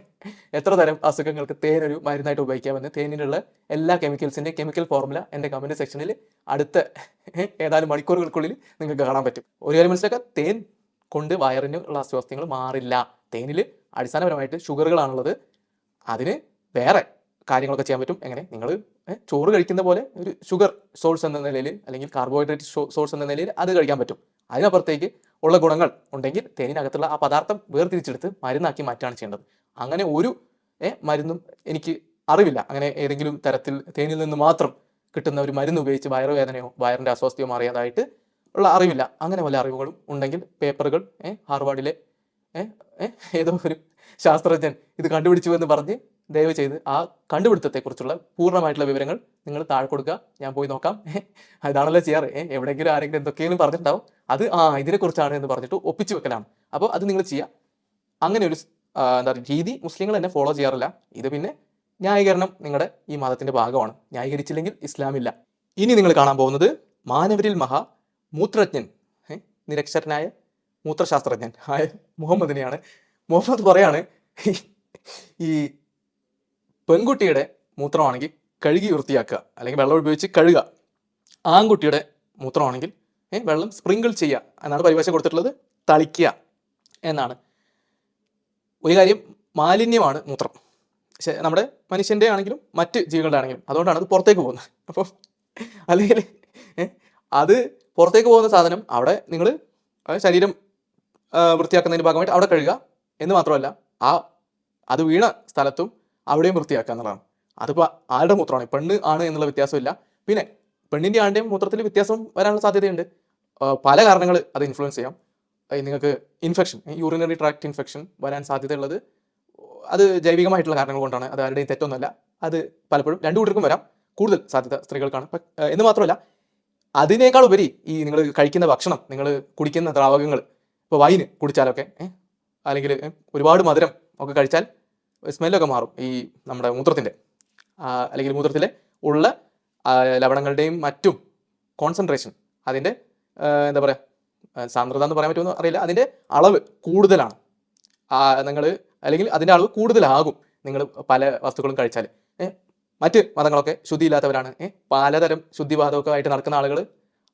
എത്ര തരം അസുഖങ്ങൾക്ക് തേനൊരു മരുന്നായിട്ട് ഉപയോഗിക്കാമെന്ന് തേനിലുള്ള എല്ലാ കെമിക്കൽസിന്റെ കെമിക്കൽ ഫോർമുല എന്റെ കമന്റ് സെക്ഷനിൽ അടുത്ത ഏതാനും മണിക്കൂറുകൾക്കുള്ളിൽ നിങ്ങൾക്ക് കാണാൻ പറ്റും. ഒരു കാര്യം മനസ്സിലാക്കുക തേൻ കൊണ്ട് വയറിന് ഉള്ള അസ്വസ്ഥങ്ങൾ മാറില്ല. തേനിൽ അടിസ്ഥാനപരമായിട്ട് ഷുഗറുകളാണുള്ളത്. അതിന് വേറെ കാര്യങ്ങളൊക്കെ ചെയ്യാൻ പറ്റും. എങ്ങനെ? നിങ്ങൾ ചോറ് കഴിക്കുന്ന പോലെ ഒരു ഷുഗർ സോഴ്സ് എന്ന നിലയിൽ അല്ലെങ്കിൽ കാർബോഹൈഡ്രേറ്റ് സോഴ്സ് എന്ന നിലയിൽ അത് കഴിക്കാൻ പറ്റും. അതിനപ്പുറത്തേക്ക് ഉള്ള ഗുണങ്ങൾ ഉണ്ടെങ്കിൽ തേനിനകത്തുള്ള ആ പദാർത്ഥം വേർതിരിച്ചെടുത്ത് മരുന്നാക്കി മാറ്റാണ് ചെയ്യേണ്ടത്. അങ്ങനെ ഒരു മരുന്നും എനിക്ക് അറിവില്ല. അങ്ങനെ ഏതെങ്കിലും തരത്തിൽ തേനിൽ നിന്ന് മാത്രം കിട്ടുന്ന ഒരു മരുന്ന് ഉപയോഗിച്ച് വയറുവേദനയോ വയറിന്റെ അസ്വസ്ഥയോ മാറിയതായിട്ട് ഉള്ള അറിവില്ല. അങ്ങനെ വല്ല അറിവുകളും ഉണ്ടെങ്കിൽ പേപ്പറുകൾ ഹാർവാർഡിലെ ഏതോ ഒരു ശാസ്ത്രജ്ഞൻ ഇത് കണ്ടുപിടിച്ചു എന്ന് പറഞ്ഞ് ദയവ് ചെയ്ത് ആ കണ്ടുപിടുത്തത്തെക്കുറിച്ചുള്ള പൂർണമായിട്ടുള്ള വിവരങ്ങൾ നിങ്ങൾ താഴെ കൊടുക്കുക. ഞാൻ പോയി നോക്കാം. അതാണല്ലോ ചെയ്യാറ്. എവിടെയെങ്കിലും ആരെങ്കിലും എന്തൊക്കെയെങ്കിലും പറഞ്ഞിട്ടുണ്ടാവും. അത് ആ ഇതിനെക്കുറിച്ചാണ് എന്ന് പറഞ്ഞിട്ട് ഒപ്പിച്ചു വെക്കലാണ്. അപ്പോൾ അത് നിങ്ങൾ ചെയ്യുക. അങ്ങനെ ഒരു എന്താ പറയുക രീതി മുസ്ലിങ്ങൾ തന്നെ ഫോളോ ചെയ്യാറില്ല. ഇത് പിന്നെ ന്യായീകരണം നിങ്ങളുടെ ഈ മതത്തിന്റെ ഭാഗമാണ്. ന്യായീകരിച്ചില്ലെങ്കിൽ ഇസ്ലാമില്ല ഇനി നിങ്ങൾ കാണാൻ പോകുന്നത് മാനവരിൽ മഹാ മൂത്രജ്ഞൻ. നിരക്ഷരനായ മൂത്രശാസ്ത്രജ്ഞൻ. ആയ മുഹമ്മദിനെയാണ്. മുഹമ്മദ് പറയാണ് ഈ പെൺകുട്ടിയുടെ മൂത്രമാണെങ്കിൽ കഴുകി വൃത്തിയാക്കുക. അല്ലെങ്കിൽ വെള്ളം ഉപയോഗിച്ച് കഴുകുക. ആൺകുട്ടിയുടെ മൂത്രമാണെങ്കിൽ വെള്ളം സ്പ്രിങ്കിൾ ചെയ്യുക എന്നാണ് പരിഭാഷ കൊടുത്തിട്ടുള്ളത്. തളിക്കുക എന്നാണ്. ഒരു കാര്യം മാലിന്യമാണ് മൂത്രം. നമ്മുടെ മനുഷ്യന്റെ ആണെങ്കിലും മറ്റ് ജീവികളുടെ ആണെങ്കിലും അതുകൊണ്ടാണ് അത് പുറത്തേക്ക് പോകുന്നത്. അപ്പോൾ അല്ലെങ്കിൽ അത് പുറത്തേക്ക് പോകുന്ന സാധനം അവിടെ നിങ്ങൾ ശരീരം വൃത്തിയാക്കുന്നതിന്റെ ഭാഗമായിട്ട് അവിടെ കഴുകുക എന്ന് മാത്രമല്ല ആ അത് വീണ സ്ഥലത്തും അവിടെയും വൃത്തിയാക്കുക എന്നുള്ളതാണ്. അതിപ്പോൾ ആരുടെ മൂത്രമാണ്? പെണ്ണ് ആണ് എന്നുള്ള വ്യത്യാസമില്ല. പിന്നെ പെണ്ണിന്റെ ആണിന്റെയും മൂത്രത്തിൽ വ്യത്യാസം വരാനുള്ള സാധ്യതയുണ്ട്. പല കാരണങ്ങൾ അത് ഇൻഫ്ലുവൻസ് ചെയ്യാം. നിങ്ങൾക്ക് ഇൻഫെക്ഷൻ യൂറിനറി ട്രാക്ട് ഇൻഫെക്ഷൻ വരാൻ സാധ്യതയുള്ളത് അത് ജൈവികമായിട്ടുള്ള കാരണങ്ങൾ കൊണ്ടാണ്. അത് ആരുടെയും തെറ്റൊന്നുമല്ല. അത് പലപ്പോഴും രണ്ടു കൂട്ടർക്കും വരാം. കൂടുതൽ സാധ്യത സ്ത്രീകൾക്കാണ്. എന്ന് മാത്രമല്ല അതിനേക്കാൾ ഉപരി ഈ നിങ്ങൾ കഴിക്കുന്ന ഭക്ഷണം നിങ്ങൾ കുടിക്കുന്ന ദ്രാവകങ്ങൾ ഇപ്പോൾ വൈന് കുടിച്ചാലൊക്കെ അല്ലെങ്കിൽ ഒരുപാട് മധുരം ഒക്കെ കഴിച്ചാൽ സ്മെല്ലൊക്കെ മാറും ഈ നമ്മുടെ മൂത്രത്തിന്റെ. അല്ലെങ്കിൽ മൂത്രത്തിലെ ഉള്ള ലവണങ്ങളുടെയും മറ്റും കോൺസെൻട്രേഷൻ അതിന്റെ എന്താ പറയുക സാന്ദ്രത എന്ന് പറയാൻ പറ്റുമെന്ന് അറിയില്ല. അതിന്റെ അളവ് കൂടുതലാണ്. നിങ്ങൾ അല്ലെങ്കിൽ അതിന്റെ അളവ് കൂടുതലാകും നിങ്ങൾ പല വസ്തുക്കളും കഴിച്ചാൽ. മറ്റ് മതങ്ങളൊക്കെ ശുദ്ധിയില്ലാത്തവരാണ്. പലതരം ശുദ്ധിവാദമൊക്കെ ആയിട്ട് നടക്കുന്ന ആളുകൾ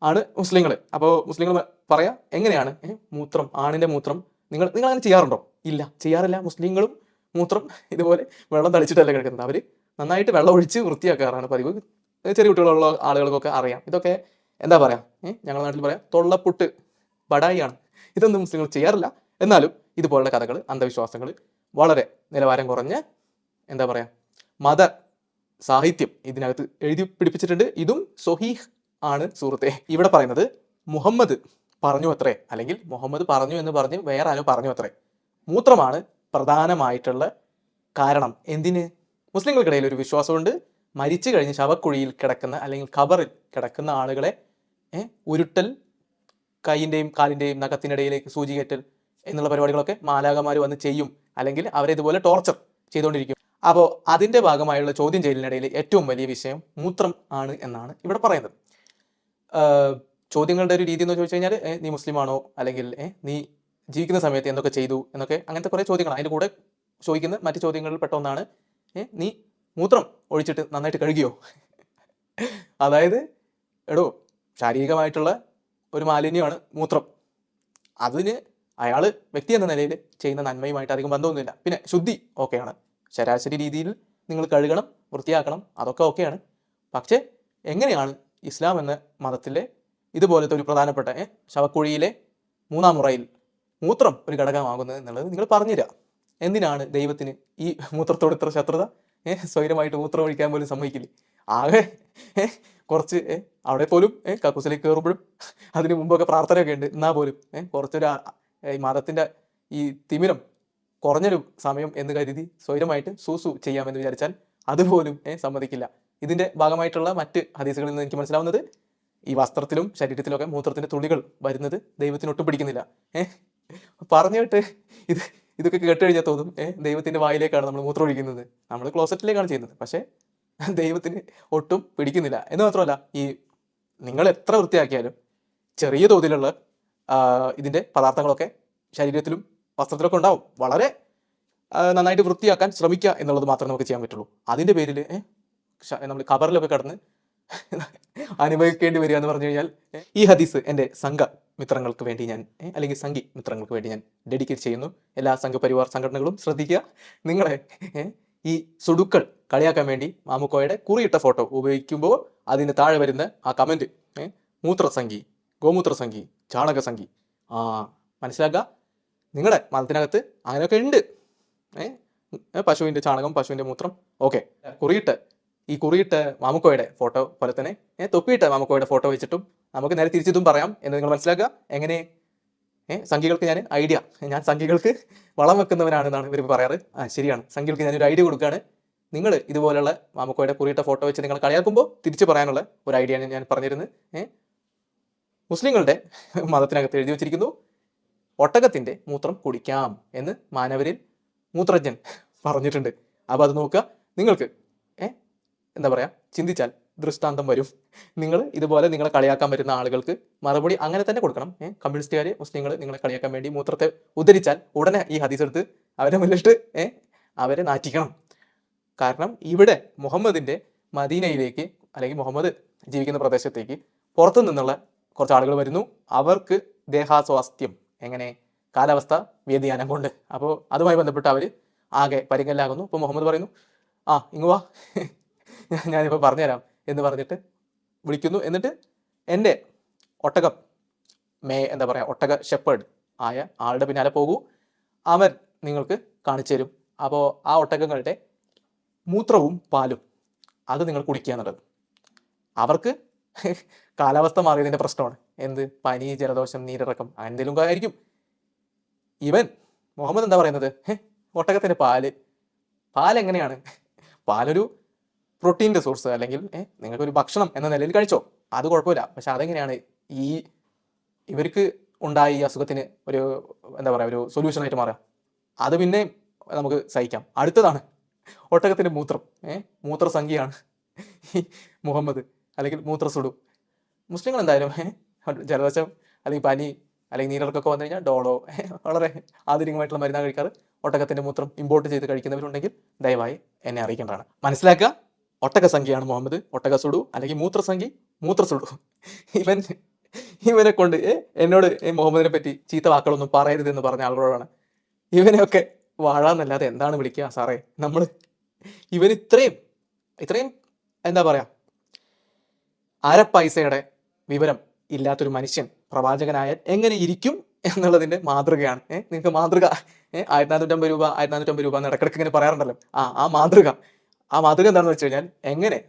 ആണ് മുസ്ലിങ്ങൾ. അപ്പോൾ മുസ്ലിങ്ങൾ പറയാം എങ്ങനെയാണ്? മൂത്രം ആണിന്റെ മൂത്രം നിങ്ങൾ നിങ്ങൾ അങ്ങനെ ചെയ്യാറുണ്ടോ? ഇല്ല ചെയ്യാറില്ല. മുസ്ലിങ്ങളും മൂത്രം ഇതുപോലെ വെള്ളം തളിച്ചിട്ടല്ല കിടക്കുന്നത്. അവർ നന്നായിട്ട് വെള്ളം ഒഴിച്ച് വൃത്തിയാക്കാറാണ് പതിവ്. ചെറിയ കുട്ടികളുള്ള ആളുകൾക്കൊക്കെ അറിയാം. ഇതൊക്കെ എന്താ പറയുക ഞങ്ങളുടെ നാട്ടിൽ പറയാം തൊള്ളപ്പുട്ട് ബടായിയാണ് ഇതൊന്നും മുസ്ലിങ്ങൾ ചെയ്യാറില്ല. എന്നാലും ഇതുപോലുള്ള കഥകൾ അന്ധവിശ്വാസങ്ങൾ വളരെ നിലവാരം കുറഞ്ഞ് എന്താ പറയുക മത സാഹിത്യം ഇതിനകത്ത് എഴുതി പിടിപ്പിച്ചിട്ടുണ്ട്. ഇതും സൊഹീഹ് ആണ് സുഹൃത്തെ. ഇവിടെ പറയുന്നത് മുഹമ്മദ് പറഞ്ഞു അത്രേ. അല്ലെങ്കിൽ മുഹമ്മദ് പറഞ്ഞു എന്ന് പറഞ്ഞ് വേറെ ആരോ പറഞ്ഞു അത്രേ. മൂത്രമാണ് പ്രധാനമായിട്ടുള്ള കാരണം എന്തിന്? മുസ്ലിങ്ങൾക്കിടയിൽ ഒരു വിശ്വാസമുണ്ട്. മരിച്ചു കഴിഞ്ഞ് ശവക്കുഴിയിൽ കിടക്കുന്ന അല്ലെങ്കിൽ ഖബറിൽ കിടക്കുന്ന ആളുകളെ ഉരുട്ടൽ കൈയിന്റെയും കാലിന്റെയും നഖത്തിനിടയിലേക്ക് സൂചി കയറ്റൽ എന്നുള്ള പരിപാടികളൊക്കെ മാലാകമാർ വന്ന് ചെയ്യും. അല്ലെങ്കിൽ അവരെ ഇതുപോലെ ടോർച്ചർ ചെയ്തുകൊണ്ടിരിക്കും. അപ്പോൾ അതിന്റെ ഭാഗമായുള്ള ചോദ്യം ചെയ്യലിനിടയിൽ ഏറ്റവും വലിയ വിഷയം മൂത്രം ആണ് എന്നാണ് ഇവിടെ പറയുന്നത്. ചോദ്യങ്ങളുടെ ഒരു രീതി എന്ന് ചോദിച്ചു കഴിഞ്ഞാൽ നീ മുസ്ലിമാണോ? അല്ലെങ്കിൽ നീ ജീവിക്കുന്ന സമയത്ത് എന്തൊക്കെ ചെയ്തു എന്നൊക്കെ അങ്ങനത്തെ കുറേ ചോദ്യങ്ങളാണ്. അതിന്റെ കൂടെ ചോദിക്കുന്ന മറ്റു ചോദ്യങ്ങളിൽ പെട്ട ഒന്നാണ് നീ മൂത്രം ഒഴിച്ചിട്ട് നന്നായിട്ട് കഴുകിയോ? അതായത് എടോ ശാരീരികമായിട്ടുള്ള ഒരു മാലിന്യമാണ് മൂത്രം. അതിന് അയാൾ വ്യക്തി എന്ന നിലയിൽ ചെയ്യുന്ന നന്മയുമായിട്ട് അധികം ബന്ധമൊന്നുമില്ല. പിന്നെ ശുദ്ധി ഓക്കെയാണ്. ശരാശരി രീതിയിൽ നിങ്ങൾ കഴുകണം വൃത്തിയാക്കണം അതൊക്കെ ഓക്കെയാണ്. പക്ഷേ എങ്ങനെയാണ് ഇസ്ലാം എന്ന മതത്തിലെ ഇതുപോലത്തെ ഒരു പ്രധാനപ്പെട്ട ശവക്കുഴിയിലെ മൂന്നാം മുറയിൽ മൂത്രം ഒരു ഘടകമാകുന്നത് എന്നുള്ളത് നിങ്ങൾ പറഞ്ഞുതരാം. എന്തിനാണ് ദൈവത്തിന് ഈ മൂത്രത്തോട് ഇത്ര ശത്രുത? ഏഹ് സ്വൈരമായിട്ട് മൂത്രം ഒഴിക്കാൻ പോലും സമ്മതിക്കില്ലേ? ആകെ ഏ, കുറച്ച് അവിടെ പോലും ഏഹ് കക്കൂസിലേക്ക് കയറുമ്പോഴും അതിന് മുമ്പൊക്കെ പ്രാർത്ഥനയൊക്കെ ഉണ്ട്. എന്നാൽ പോലും ഏഹ് കുറച്ചൊരു ഈ മതത്തിന്റെ ഈ തിമിരം കുറഞ്ഞൊരു സമയം എന്ന് കരുതി സ്വൈരമായിട്ട് സൂസു ചെയ്യാമെന്ന് വിചാരിച്ചാൽ അതുപോലും ഏഹ് സമ്മതിക്കില്ല. ഇതിന്റെ ഭാഗമായിട്ടുള്ള മറ്റ് ഹദീസുകളിൽ നിന്ന് എനിക്ക് മനസ്സിലാവുന്നത് ഈ വസ്ത്രത്തിലും ശരീരത്തിലൊക്കെ മൂത്രത്തിന്റെ തുള്ളികൾ വരുന്നത് ദൈവത്തിന് ഒട്ടും പിടിക്കുന്നില്ല. ഏഹ് പറഞ്ഞിട്ട് ഇത് ഇതൊക്കെ കേട്ട് കഴിഞ്ഞാൽ തോന്നും ഏഹ് ദൈവത്തിന്റെ വായിലേക്കാണ് നമ്മൾ മൂത്രം ഒഴിക്കുന്നത്. നമ്മൾ ക്ലോസറ്റിലേക്കാണ് ചെയ്യുന്നത്. പക്ഷേ ദൈവത്തിന് ഒട്ടും പിടിക്കുന്നില്ല. എന്ന് മാത്രമല്ല ഈ നിങ്ങൾ എത്ര വൃത്തിയാക്കിയാലും ചെറിയ തോതിലുള്ള ഇതിന്റെ പദാർത്ഥങ്ങളൊക്കെ ശരീരത്തിലും വസ്ത്രത്തിലൊക്കെ ഉണ്ടാവും. വളരെ നന്നായിട്ട് വൃത്തിയാക്കാൻ ശ്രമിക്കുക എന്നുള്ളത് മാത്രമേ നമുക്ക് ചെയ്യാൻ പറ്റുള്ളൂ. അതിന്റെ പേരിൽ നമ്മൾ കബറിലൊക്കെ കടന്ന് അനുഭവിക്കേണ്ടി വരിക എന്ന് പറഞ്ഞു കഴിഞ്ഞാൽ ഈ ഹദീസ് എന്റെ സംഘ മിത്രങ്ങൾക്ക് വേണ്ടി ഞാൻ അല്ലെങ്കിൽ സംഘി മിത്രങ്ങൾക്ക് വേണ്ടി ഞാൻ ഡെഡിക്കേറ്റ് ചെയ്യുന്നു. എല്ലാ സംഘപരിവാർ സംഘടനകളും ശ്രദ്ധിക്കുക. നിങ്ങളെ ഈ സുടുക്കൾ കളിയാക്കാൻ വേണ്ടി മാമുക്കോയുടെ കുറിയിട്ട ഫോട്ടോ ഉപയോഗിക്കുമ്പോൾ അതിന് താഴെ വരുന്ന ആ കമന്റ് മൂത്രസംഖി ഗോമൂത്രസംഖി ചാണകസംഖി ആ മനസ്സിലാക്കുക? നിങ്ങളുടെ മതത്തിനകത്ത് അങ്ങനെയൊക്കെ ഉണ്ട്. ഏ ഏ, പശുവിന്റെ ചാണകം പശുവിന്റെ മൂത്രം ഓക്കെ. കുറിയിട്ട് ഈ കുറിയിട്ട് മാമുക്കോയുടെ ഫോട്ടോ പോലെ തന്നെ ഏഹ് തൊപ്പിയിട്ട് മാമുക്കോയുടെ ഫോട്ടോ വെച്ചിട്ടും നമുക്ക് നേരെ തിരിച്ചിതും പറയാം എന്ന് നിങ്ങൾ മനസ്സിലാക്കുക. എങ്ങനെ? ഏഹ് സംഖ്യകൾക്ക് ഞാൻ ഐഡിയ. ഞാൻ സംഖ്യകൾക്ക് വളം വെക്കുന്നവനാണെന്നാണ് ഇവർ പറയാറ്. ആ ശരിയാണ്. സംഖ്യകൾക്ക് ഞാനൊരു ഐഡിയ കൊടുക്കുകയാണ്. നിങ്ങൾ ഇതുപോലുള്ള മാമുക്കോയുടെ കുറിയിട്ട ഫോട്ടോ വെച്ച് നിങ്ങൾ കളിയാക്കുമ്പോൾ തിരിച്ചു പറയാനുള്ള ഒരു ഐഡിയ ആണ് ഞാൻ പറഞ്ഞിരുന്നത്. ഏഹ് മുസ്ലിങ്ങളുടെ മതത്തിനകത്ത് എഴുതി വെച്ചിരിക്കുന്നു ഒട്ടകത്തിന്റെ മൂത്രം കുടിക്കാം എന്ന് മാനവരിൽ മൂത്രജ്ഞൻ പറഞ്ഞിട്ടുണ്ട്. അപ്പോൾ അത് നോക്കുക. നിങ്ങൾക്ക് ഏ എന്താ പറയുക ചിന്തിച്ചാൽ ദൃഷ്ടാന്തം വരും. നിങ്ങൾ ഇതുപോലെ നിങ്ങളെ കളിയാക്കാൻ വരുന്ന ആളുകൾക്ക് മറുപടി അങ്ങനെ തന്നെ കൊടുക്കണം. കമ്മ്യൂണിസ്റ്റുകാർ മുസ്ലിങ്ങൾ നിങ്ങളെ കളിയാക്കാൻ വേണ്ടി മൂത്രത്തെ ഉദ്ധരിച്ചാൽ ഉടനെ ഈ ഹദീസ് എടുത്ത് അവരെ മുന്നിലിട്ട് അവരെ നാറ്റിക്കണം. കാരണം ഇവിടെ മുഹമ്മദിന്റെ മദീനയിലേക്ക് അല്ലെങ്കിൽ മുഹമ്മദ് ജീവിക്കുന്ന പ്രദേശത്തേക്ക് പുറത്തു നിന്നുള്ള കുറച്ച് ആളുകൾ വരുന്നു. അവർക്ക് ദേഹാസ്വാസ്ഥ്യം എങ്ങനെ? കാലാവസ്ഥ വ്യതിയാനം കൊണ്ട്. അപ്പോൾ അതുമായി ബന്ധപ്പെട്ട് അവർ ആകെ പരിങ്കല്ലാകുന്നു അപ്പോൾ മുഹമ്മദ് പറയുന്നു ആ ഇങ്ങ് വാ. ഞാൻ- ഞാനിപ്പോൾ പറഞ്ഞുതരാം എന്ന് പറഞ്ഞിട്ട് വിളിക്കുന്നു. എന്നിട്ട് എന്റെ ഒട്ടകം മേ എന്താ പറയുക ഒട്ടക ഷെപ്പേഡ് ആയ ആളുടെ പിന്നാലെ പോകൂ. അവൻ നിങ്ങൾക്ക് കാണിച്ചു തരും. അപ്പോൾ ആ ഒട്ടകങ്ങളുടെ മൂത്രവും പാലും അത് നിങ്ങൾ കുടിക്കുക എന്നുള്ളത്. അവർക്ക് കാലാവസ്ഥ മാറിയതിന്റെ പ്രശ്നമാണ്. എന്ത്? പനി ജലദോഷം നീരിറക്കം എന്തെങ്കിലും ആയിരിക്കും. ഇവൻ മുഹമ്മദ് എന്താ പറയുന്നത്? ഒട്ടകത്തിന്റെ പാൽ. പാലെങ്ങനെയാണ്? പാലൊരു പ്രോട്ടീന്റെ സോഴ്സ് അല്ലെങ്കിൽ നിങ്ങൾക്കൊരു ഭക്ഷണം എന്ന നിലയിൽ കഴിച്ചോ? അത് കുഴപ്പമില്ല. പക്ഷെ അതെങ്ങനെയാണ് ഈ ഇവർക്ക് ഉണ്ടായ ഈ അസുഖത്തിന് ഒരു എന്താ പറയുക ഒരു സൊല്യൂഷനായിട്ട് മാറുക? അത് പിന്നെ നമുക്ക് സഹിക്കാം. അടുത്തതാണ് ഒട്ടകത്തിന്റെ മൂത്രം. ഏഹ് മൂത്രസംഖ്യയാണ് മുഹമ്മദ് അല്ലെങ്കിൽ മൂത്രസുടു. മുസ്ലിങ്ങൾ എന്തായാലും ജലദോഷം അല്ലെങ്കിൽ പനി അല്ലെങ്കിൽ നീരിറക്കൊക്കെ വന്നു കഴിഞ്ഞാൽ ഡോളോ വളരെ ആധുനികമായിട്ടുള്ള മരുന്നാണ് കഴിക്കാറ്. ഒട്ടകത്തിന്റെ മൂത്രം ഇമ്പോർട്ട് ചെയ്ത് കഴിക്കുന്നവരുണ്ടെങ്കിൽ ദയവായി എന്നെ അറിയിക്കേണ്ടതാണ്. മനസ്സിലാക്കുക? ഒട്ടക സംഖ്യയാണ് മുഹമ്മദ്. ഒട്ടക സുഡു അല്ലെങ്കിൽ മൂത്രസംഖ്യ മൂത്രസുഡു ഇവൻ ഇവനെ കൊണ്ട് എന്നോട് മുഹമ്മദിനെ പറ്റി ചീത്ത വാക്കുകളൊന്നും പറയരുത് എന്ന് പറഞ്ഞ ആളുകളോടാണ് ഇവനെയൊക്കെ വാഴാന്നല്ലാതെ എന്താണ് വിളിക്കുക സാറേ? നമ്മൾ ഇവൻ ഇത്രയും ഇത്രയും എന്താ പറയാ അര പൈസയുടെ വിവരം ഇല്ലാത്തൊരു മനുഷ്യൻ പ്രവാചകനായാൽ എങ്ങനെ ഇരിക്കും എന്നുള്ളതിന്റെ മാതൃകയാണ്. ഏഹ് നിങ്ങൾക്ക് മാതൃക ഏഹ് ആയിരത്തി നാനൂറ്റമ്പത് രൂപ ആയിരത്തി നാനൂറ്റമ്പത് രൂപ എന്ന് ഇടക്കിടക്ക് ഇങ്ങനെ പറയാറുണ്ടല്ലോ. ആ ആ മാതൃക. ആ മാതൃക എന്താണെന്ന് വെച്ച് കഴിഞ്ഞാൽ എങ്ങനെ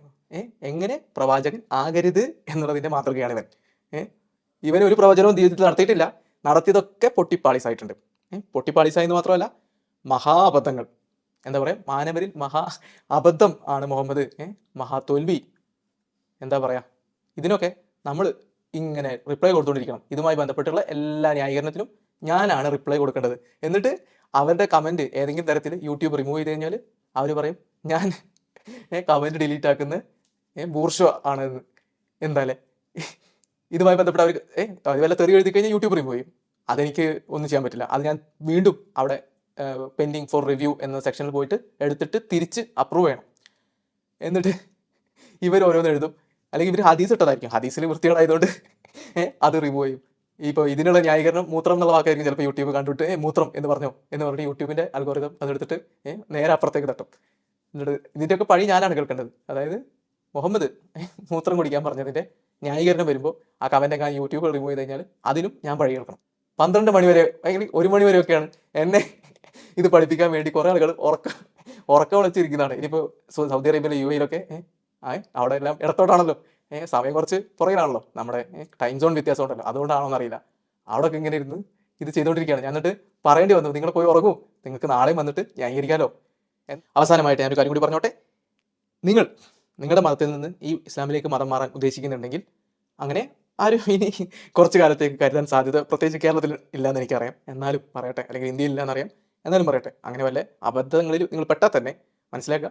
എങ്ങനെ പ്രവാചകൻ ആകരുത് എന്നുള്ളതിന്റെ മാതൃകയാണ് ഇവൻ. ഇവൻ ഒരു പ്രവചനവും ജീവിതത്തിൽ നടത്തിയിട്ടില്ല. നടത്തിയതൊക്കെ പൊട്ടിപ്പാളിസായിട്ടുണ്ട്. പൊട്ടിപ്പാളിസായി എന്ന് മാത്രമല്ല മഹാബദ്ധങ്ങൾ എന്താ പറയുക മാനവരിൽ മഹാ അബദ്ധം ആണ് മുഹമ്മദ് മഹാ മഹാതോൽവി. എന്താ പറയാ ഇതിനൊക്കെ നമ്മൾ ഇങ്ങനെ റിപ്ലൈ കൊടുത്തുകൊണ്ടിരിക്കണം ഇതുമായി ബന്ധപ്പെട്ടുള്ള എല്ലാ ന്യായീകരണത്തിലും ഞാനാണ് റിപ്ലൈ കൊടുക്കേണ്ടത്. എന്നിട്ട് അവരുടെ കമന്റ് ഏതെങ്കിലും തരത്തിൽ യൂട്യൂബ് റിമൂവ് ചെയ്ത് കഴിഞ്ഞാൽ അവർ പറയും ഞാൻ കമന്റ് ഡിലീറ്റ് ആക്കുന്ന. ബൂർഷോ ആണ് എന്തായാലേ ഇതുമായി ബന്ധപ്പെട്ട് അവർ ഏ അത് വല്ല തെറി എഴുതി കഴിഞ്ഞാൽ യൂട്യൂബറിൽ പോയി. അതെനിക്ക് ഒന്നും ചെയ്യാൻ പറ്റില്ല. അത് ഞാൻ വീണ്ടും അവിടെ പെൻഡിങ് ഫോർ റിവ്യൂ എന്ന സെക്ഷനിൽ പോയിട്ട് എടുത്തിട്ട് തിരിച്ച് അപ്രൂവ് ചെയ്യണം. എന്നിട്ട് ഇവർ ഓരോന്ന് എഴുതും. അല്ലെങ്കിൽ ഇവർ ഹദീസ് ഇട്ടതായിരിക്കും. ഹദീസിൽ വൃത്തികളായതുകൊണ്ട് അത് റിമൂവ് ചെയ്യും. ഇപ്പോൾ ഇതിനുള്ള ന്യായീകരണം മൂത്രം എന്നുള്ള വാക്കായിരിക്കും ചിലപ്പോൾ യൂട്യൂബ് കണ്ടിട്ട് മൂത്രം എന്ന് പറഞ്ഞു എന്ന് പറഞ്ഞിട്ട് യൂട്യൂബിന്റെ അൽഗോരിതം അതെടുത്തിട്ട് നേരെ അപ്പുറത്തേക്ക് തട്ടും. എന്നിട്ട് ഇതിന്റെയൊക്കെ പഴി ഞാനാണ് കേൾക്കേണ്ടത്. അതായത് മുഹമ്മദ് മൂത്രം കുടിക്കാൻ പറഞ്ഞതിന്റെ ന്യായീകരണം വരുമ്പോൾ ആ കമന്റ് ഒക്കെ യൂട്യൂബിൽ റിമൂവ് ചെയ്ത് കഴിഞ്ഞാൽ അതിനും ഞാൻ പഴി കേൾക്കണം. പന്ത്രണ്ട് മണിവരെ അല്ലെങ്കിൽ ഒരു മണി വരെയൊക്കെയാണ് എന്നെ ഇത് പഠിപ്പിക്കാൻ വേണ്ടി കുറേ ആളുകൾ ഉറക്ക ഉറക്കം വിളിച്ചിരിക്കുന്നതാണ് ഇനിയിപ്പോൾ സൗദി അറേബ്യയിലെ യു എയിലൊക്കെ അവിടെ എല്ലാം ഇടത്തോട്ടാണല്ലോ. സമയം കുറച്ച് പുറകിലാണല്ലോ നമ്മുടെ ടൈം സോൺ വ്യത്യാസം ഉണ്ടല്ലോ അതുകൊണ്ടാണോ എന്നറിയില്ല അവിടെയൊക്കെ ഇങ്ങനെ ഇരുന്ന് ഇത് ചെയ്തുകൊണ്ടിരിക്കുകയാണ് ഞാൻ എന്നിട്ട് പറയേണ്ടി വന്നു നിങ്ങൾ പോയി ഉറങ്ങൂ. നിങ്ങൾക്ക് നാളെയും വന്നിട്ട് ന്യായീകരിക്കാമല്ലോ അവസാനമായിട്ട് ഞാനൊരു കാര്യം കൂടി പറഞ്ഞോട്ടെ? നിങ്ങൾ നിങ്ങളുടെ മതത്തിൽ നിന്ന് ഈ ഇസ്ലാമിലേക്ക് മതം മാറാൻ ഉദ്ദേശിക്കുന്നുണ്ടെങ്കിൽ അങ്ങനെ ആരും ഇനി കുറച്ച് കാലത്തേക്ക് കരുതാൻ സാധ്യത പ്രത്യേകിച്ച് കേരളത്തിൽ ഇല്ലയെന്ന് എനിക്കറിയാം. എന്നാലും പറയട്ടെ അല്ലെങ്കിൽ ഇന്ത്യയിൽ ഇല്ലാന്നറിയാം എന്നാലും പറയട്ടെ അങ്ങനെ വല്ല അബദ്ധങ്ങളിൽ നിങ്ങൾ പെട്ടാൽ തന്നെ മനസ്സിലാക്കുക.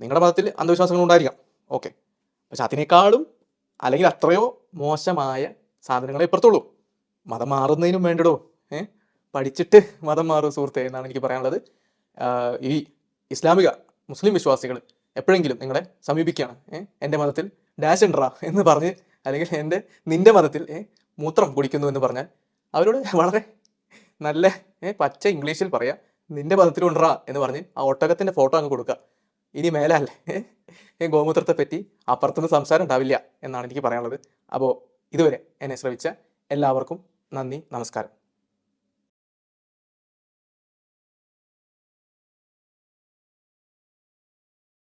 നിങ്ങളുടെ മതത്തിൽ അന്ധവിശ്വാസങ്ങൾ ഉണ്ടായിരിക്കാം. ഓക്കെ. പക്ഷെ അതിനേക്കാളും അല്ലെങ്കിൽ അത്രയോ മോശമായ സാധനങ്ങളെ ഇപ്പുറത്തുള്ളൂ. മതം മാറുന്നതിനും വേണ്ടടോ? ഏഹ് പഠിച്ചിട്ട് മതം മാറും സുഹൃത്തെ എന്നാണ് എനിക്ക് പറയാനുള്ളത്. ഈ ഇസ്ലാമിക മുസ്ലിം വിശ്വാസികൾ എപ്പോഴെങ്കിലും നിങ്ങളെ സമീപിക്കുകയാണ്. എന്റെ മതത്തിൽ ഡാഷ് ഉണ്ടറാ എന്ന് പറഞ്ഞ് അല്ലെങ്കിൽ എന്റെ നിന്റെ മതത്തിൽ മൂത്രം കുടിക്കുന്നു എന്ന് പറഞ്ഞാൽ അവരോട് വളരെ നല്ല പച്ച ഇംഗ്ലീഷിൽ പറയാം നിന്റെ മതത്തിലും എന്ന് പറഞ്ഞ് ആ ഒട്ടകത്തിന്റെ ഫോട്ടോ അങ്ങ് കൊടുക്കുക. ഇനി മേലല്ലേ ഗോമൂത്രത്തെ പറ്റി അപ്പുറത്തുനിന്ന് സംസാരം ഉണ്ടാവില്ല എന്നാണ് എനിക്ക് പറയാനുള്ളത്. അപ്പോൾ ഇതുവരെ എന്നെ ശ്രവിച്ച എല്ലാവർക്കും നന്ദി നമസ്കാരം.